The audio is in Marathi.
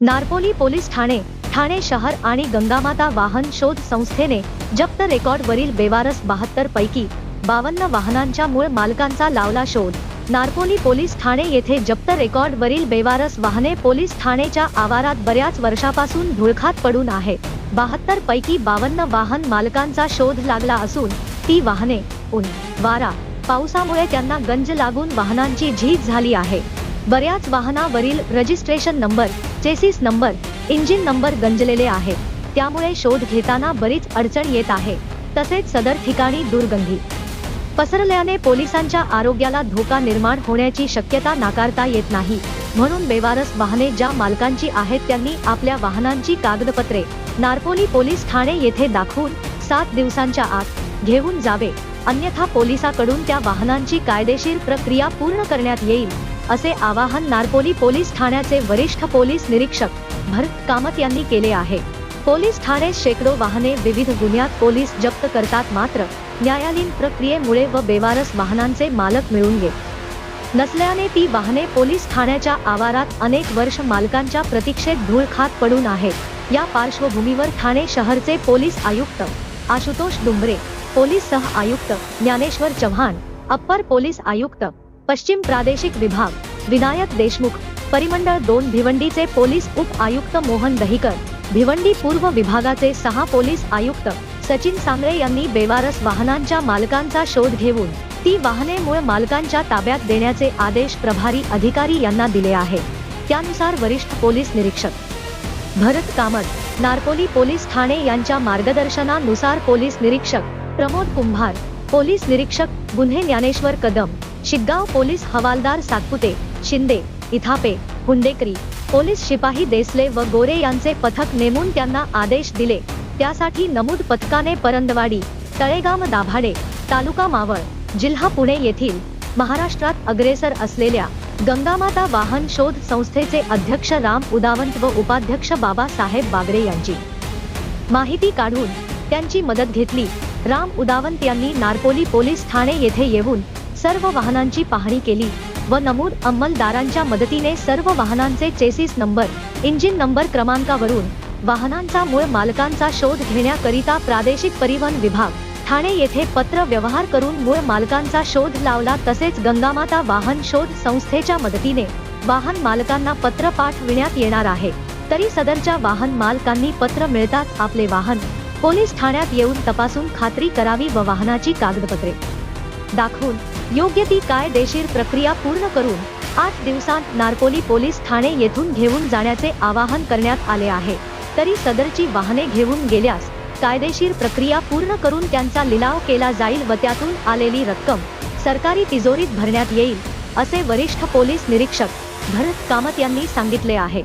नारपोली पोलीस ठाणे ठाणे शहर आणि गंगामाता वाहन शोध संस्थेने जप्त रेकॉर्ड वरील बेवारस बहात्तर पैकी बावन्न वाहनांच्या मूळ मालकांचा लावला शोध. नारपोली पोलीस ठाणे येथे जप्त रेकॉर्ड वरील बेवारस वाहने पोलीस ठाणेच्या आवारात बऱ्याच वर्षापासून धुळखात पडून आहे. बहात्तर पैकी बावन्न वाहन मालकांचा शोध लागला असून ती वाहने ऊन वारा पावसामुळे त्यांना गंज लागून वाहनांची झीज झाली आहे. बऱ्याच वाहनावरील registration number chassis number engine number गंजलेले आहेत त्यामुळे शोध घेताना बरीच अडचण येत आहे. तसेच सदर ठिकाणी दुर्गंधी. पसरल्याने पोलिसांच्या आरोग्याला धोका निर्माण होण्याची शक्यता नाकारता येत नाही. म्हणून बेवारस वाहने ज्या मालकांची आहेत त्यांनी आपल्या वाहनांची कागदपत्रे नारपोली पोलीस ठाणे येथे दाखवून सात दिवसांच्या आत घेऊन जावे. अन्यथा पोलिसाकडून त्या वाहनांची कायदेशीर प्रक्रिया पूर्ण करण्यात येईल. असे आवाहन नारपोली पोलीस ठाण्याचे वरिष्ठ पोलीस निरीक्षक भरत कामत यांनी केले आहे. पोलीस ठाणे शेकडो वाहने विविध गुन्ह्यात पोलीस जप्त करतात मात्र न्यायालयीन प्रक्रियेमुळे व बेवारस वाहनांचे मालक मिळून घेत नसल्याने ती वाहने पोलीस ठाण्याच्या आवारात अनेक वर्ष मालकांच्या प्रतीक्षेत धूळ खात पडून आहेत या पार्श्वभूमीवर ठाणे शहरचे पोलीस आयुक्त आशुतोष डुंबरे पोलीस सह आयुक्त ज्ञानेश्वर चव्हाण अप्पर पोलीस आयुक्त पश्चिम प्रादेशिक विभाग विनायक देशमुख परिमंडळ दोन भिवंडीचे पोलीस उप आयुक्त मोहन दहिकर भिवंडी पूर्व विभागाचे सहा पोलीस आयुक्त सचिन सांगळे यांनी बेवारस वाहनांच्या मालकांचा शोध घेऊन ती वाहने मूळ मालकांच्या ताब्यात देण्याचे आदेश प्रभारी अधिकारी यांना दिले आहे. त्यानुसार वरिष्ठ पोलीस निरीक्षक भरत कामत नारपोली पोलीस ठाणे यांच्या मार्गदर्शनानुसार पोलीस निरीक्षक प्रमोद कुंभार पोलीस निरीक्षक गुन्हे ज्ञानेश्वर कदम शिग्गाव पोलीस हवालदार सातपुते शिंदे इथापे हुंडेकरी पोलीस शिपाही देसले व गोरे यांचे पथक नेमून त्यांना आदेश दिले. त्यासाठी नमूद पथकाने परंदवाडी तळेगाव दाभाडे तालुका मावळ जिल्हा पुणे येथील महाराष्ट्रात अग्रेसर असलेल्या गंगामाता वाहन शोध संस्थेचे अध्यक्ष राम उदावंत व उपाध्यक्ष बाबासाहेब बागरे यांची माहिती काढून त्यांची मदत घेतली. राम उदावंत यांनी नारपोली पोलीस ठाणे येथे येऊन सर्व वाहनांची पाहणी केली व नमूद अंमलदारांच्या मदतीने सर्व वाहनांचे चेसिस नंबर इंजिन नंबर क्रमांकावरून वाहनांचा मूळ मालकांचा शोध घेण्याकरिता प्रादेशिक परिवहन विभाग ठाणे येथे पत्र व्यवहार करून मूळ मालकांचा शोध लावला तसेच गंगामाता वाहन शोध संस्थेच्या मदतीने वाहन मालकांना पत्र पाठविण्यात येणार आहे. तरी सदरच्या वाहन मालकांनी पत्र मिळताच आपले वाहन पोलीस ठाण्यात येऊन तपासून खात्री करावी व वाहनाची कागदपत्रे दाखवून योग्य ती कायदेशीर प्रक्रिया पूर्ण करून आठ दिवसांत नारपोली पोलीस ठाणे येथून घेऊन जाण्याचे आवाहन करण्यात आले आहे. तरी सदरची वाहने घेऊन गेल्यास कायदेशीर प्रक्रिया पूर्ण करून त्यांचा लिलाव केला जाईल व त्यातून आलेली रक्कम सरकारी तिजोरीत भरण्यात येईल असे वरिष्ठ पोलीस निरीक्षक भरत कामत यांनी सांगितले आहे.